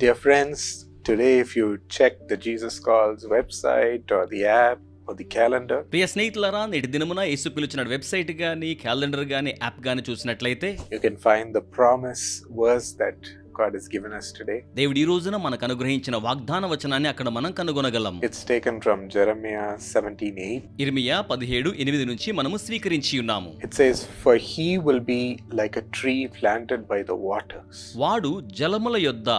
Dear friends, today if you check the Jesus Calls website or the app or the calendar, ప్రియ స్నేహితులారా నేటి దినమున యేసు పిలిచిన website గాని calendar గాని యాప్ గాని చూసినట్లయితే you can find the promise verse that God has given us today దేవుడు ఈ రోజున మనకు అనుగ్రహించిన వాగ్దాన వచనాన్ని అక్కడ మనం కనుగొనగలం. ఇట్స్ టేకెన్ ఫ్రమ్ జెరెమయా 17:8 ఇర్మియా 17 8 నుంచి మనము స్వీకరించి ఉన్నాము. It says for he will be like a tree planted by the waters వాడు జలముల యొద్ద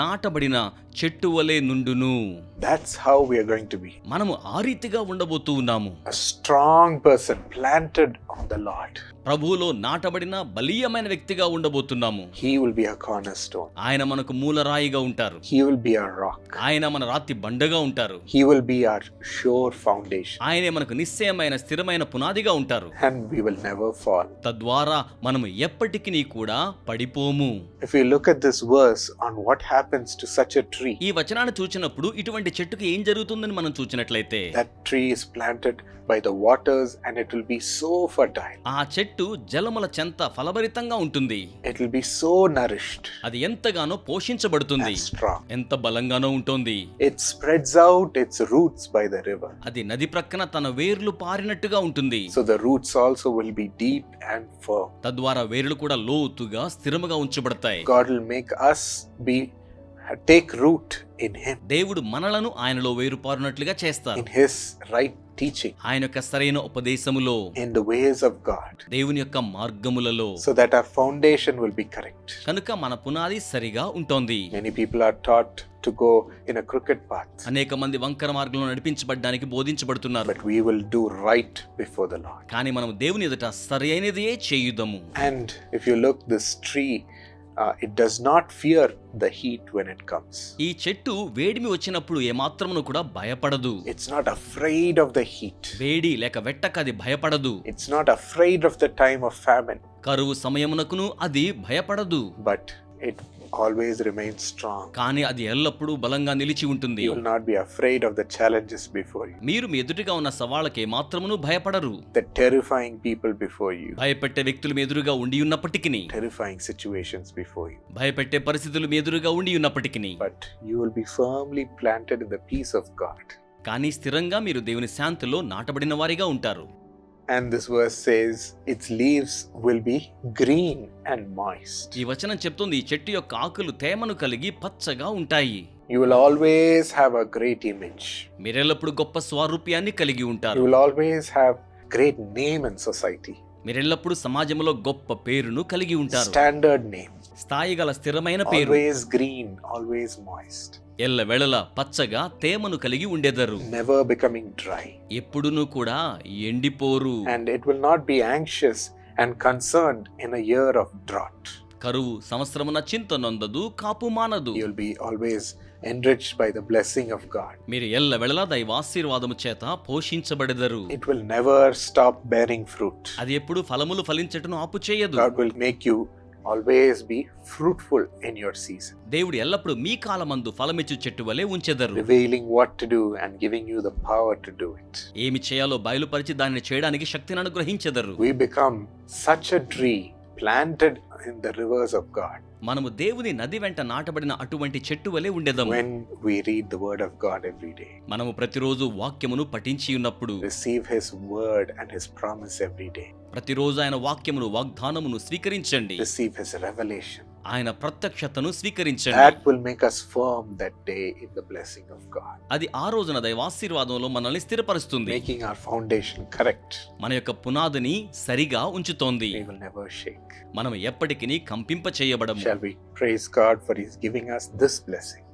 నాటబడిన చెట్టు వలె నుండును. That's how we are going to be మనము ఆ రీతిగా ఉండబోతూ ఉన్నాము. Strong person planted on the Lord ప్రభువులో నాటబడిన బలీయమైన వ్యక్తిగా ఉండబోతున్నాము. He will be a corner stone ఆయన మనకు మూలరాయిగా ఉంటారు. He will be a rock ఆయన మన రాతి బండగా ఉంటారు. He will be our sure foundation ఆయనే మనకు నిశ్చయమైన స్థిరమైన పునాదిగా ఉంటారు. And we will never fall తద్వారా మనము ఎప్పటికీ కూడా పడిపోము. If you look at this verse on what happens to such a tree tree ఈ వచనాన్ని చూసినప్పుడు ఇటువంటి చెట్టుకి ఏం జరుగుతుందని మనం చూసినట్లయితే that tree is planted by the waters and it will be so fertile ఆ చెట్టు జలముల చెంత ఫలభరితంగా ఉంటుంది. It will be so nourished అది ఎంతగానో పోషించబడుతుంది. ఎంత బలంగానో ఉంటుంది. It spreads out its roots by the river అది నది ప్రక్కన తన వేర్లు పారినట్టుగా ఉంటుంది. So the roots also will be deep and for తద్వారా వేర్లు కూడా లోతుగా స్థిరముగా ఉంచబడతాయి. God will make us be take root in him దేవుడు మనలను ఆయనలో వేరుపారునట్లుగా చేస్తారు. ఇన్ హిస్ రైట్ టీచింగ్ ఆయన యొక్క సరైన ఉపదేశములో. In the ways of God దేవుని యొక్క మార్గములలో. So that our foundation will be correct కనుక మన పునాది సరిగా ఉంటుంది. Many people are taught to go in crooked path అనేక మంది వంకర మార్గంలో నడిపించబడడానికి బోధించబడుతున్నారు. But we will do right before the Lord కానీ మనం దేవుని ఎదుట సరైనదే చేయుదము. And if you look this tree it does not fear the heat when it comes ఈ చెట్టు వేడిమి వచ్చినప్పుడు ఏ మాత్రమును కూడా భయపడదు. It's not afraid of the heat వేడి లేక వెట్టక అది భయపడదు. It's not afraid of the time of famine కరువు సమయమునకును అది భయపడదు. But it always remains strong కానీ అది ఎల్లప్పుడూ బలంగా నిలిచి ఉంటుంది you will not be afraid of the challenges before you మీరు మీ ఎదుటిగా ఉన్న సవాళ్ళకి ఏమాత్రమును భయపడరు the terrifying people before you భయపెట్టే వ్యక్తులు మీ ఎదురుగా ఉండి ఉన్నప్పటికీ terrifying situations before you భయపెట్టే పరిస్థితులు మీ ఎదురుగా ఉండి ఉన్నప్పటికీ but you will be firmly planted in the peace of God కానీ స్థిరంగా మీరు దేవుని శాంతిలో నాటబడిన వారిగా ఉంటారు and this verse says its leaves will be green and moist ఈ వచనం చెప్తుంది ఈ చెట్టు యొక్క ఆకులు తేమను కలిగి పచ్చగా ఉంటాయి you will always have a great image మీరెల్లప్పుడు గొప్ప స్వారూప్యాన్ని కలిగి you ఉంటారు will always have great name in society మీరెల్లప్పుడు సమాజంలో గొప్ప పేరును కలిగి ఉంటారు standard name స్థాయి గల స్థిరమైన పేరు. ఆల్వేస్ గ్రీన్ ఆల్వేస్ మాయిస్ట్ ఎల్ల వెళ్ళల పచ్చగా తేమను కలిగి ఉండేదరు. నెవర్ బికమింగ్ డ్రై ఎప్పుడును కూడా ఎండిపోరు. And it will not be anxious and concerned in a year of drought కరువు సంవత్సరమున చింత నొందదు కాపు మానదు. You be always enriched by the blessing of God మీరు ఎల్ల దైవ ఆశీర్వాదము చేత పోషించబడెదరు. It will never stop bearing fruit అది ఎప్పుడు ఫలములు ఫలించటను ఆపు చేయదు God will make always be fruitful in your season దేవుడు ఎల్లప్పుడు మీ కాలమందు ఫలమిచ్చు చెట్టు వలె ఉంచెదరు revealing what to do and giving you the power to do it ఏమి చేయాలో బయలుపరిచి దానిని చేయడానికి శక్తిని అనుగ్రహించెదరు we become such a tree planted in the rivers of God మనము దేవుని నది వెంట నాటబడిన అటువంటి చెట్టు వలె ఉండేదము when we read the word of God every day మనము ప్రతిరోజు వాక్యమును పఠించి ఉన్నప్పుడు receive his word and his promise every day ప్రతిరోజు ఆయన వాక్యమును వాగ్దానమును స్వీకరించండి receive his revelation ఆయన ప్రత్యక్షతను స్వీకరించండి that will make us firm that day in the blessing of God అది ఆ రోజున దైవాశీర్వాదంలో మనల్ని స్థిరపరుస్తుంది making our foundation correct మన యొక్క పునాదిని సరిగా ఉంచుతోంది we will never shake మనం ఎప్పటికీ కంపింప చేయబడము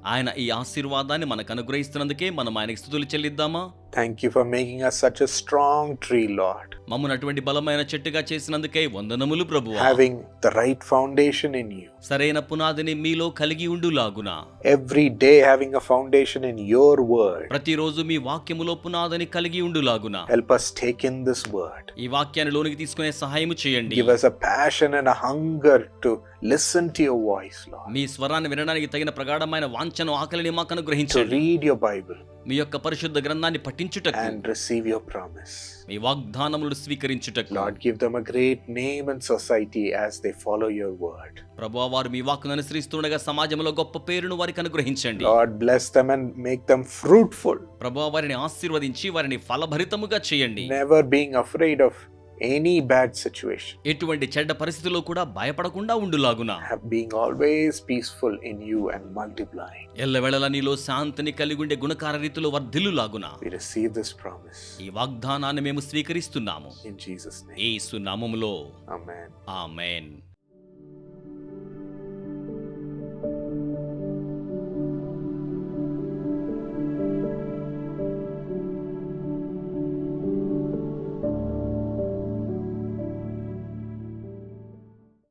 ఆయన ఈ ఆశీర్వాదాన్ని మనకు అనుగ్రహిస్తున్నందుకే మనం ఆయన స్థుతులు చెల్లిద్దామా? Thank you for making us such a strong tree Lord మమ్మను అటువంటి బలమైన చెట్టుగా చేసినందుకే వందనములు ప్రభు having the right foundation in you సరైన పునాదిని మీలో కలిగి ఉండు లాగున every day having a foundation in your word ప్రతిరోజు మీ వాక్యములో పునాదిని కలిగి ఉండు లాగున help us take in this word ఈ వాక్యాన్ని లోనికి తీసుకునే సహాయం చేయండి. Give us a passion and a hunger to listen to your voice lord. మీ స్వరాన్ని వినడానికి తగిన ప్రగాఢమైన వాంఛ వంచను ఆకలిని మాకు అనుగ్రహించండి బైబిల్ మీ యొక్క పరిశుద్ధ గ్రంథాన్ని పఠించుటకు అండ్ రిసీవ్ యువర్ ప్రామిస్ మీ వాగ్దానములు స్వీకరించుటకు. Lord give them a great name and society as they follow your word ప్రభువా మీ వాక్కును అనుసరిస్తుండగా సమాజంలో గొప్ప పేరును వారికి అనుగ్రహించండి. Lord bless them and make them fruitful ప్రభువా వారిని ఆశీర్వదించి వారిని ఫలభరితముగా చేయండి. Never being afraid of any bad situation ఎటువంటి చెడ్డ పరిస్థితుల్లో కూడా భయపడకుండా ఉండులాగున. Being always peaceful in you and multiply ఎల్లవేళల నీలో శాంతిని కలిగి ఉండే గుణకార రీతిలో వర్ధిల్లు లాగున వి రిసీవ్ దిస్ ప్రామిస్ ఈ వాగ్దానాన్ని మేము స్వీకరిస్తున్నాము. ఇన్ జీసస్ నేమ్ యేసు నామములో. Amen amen.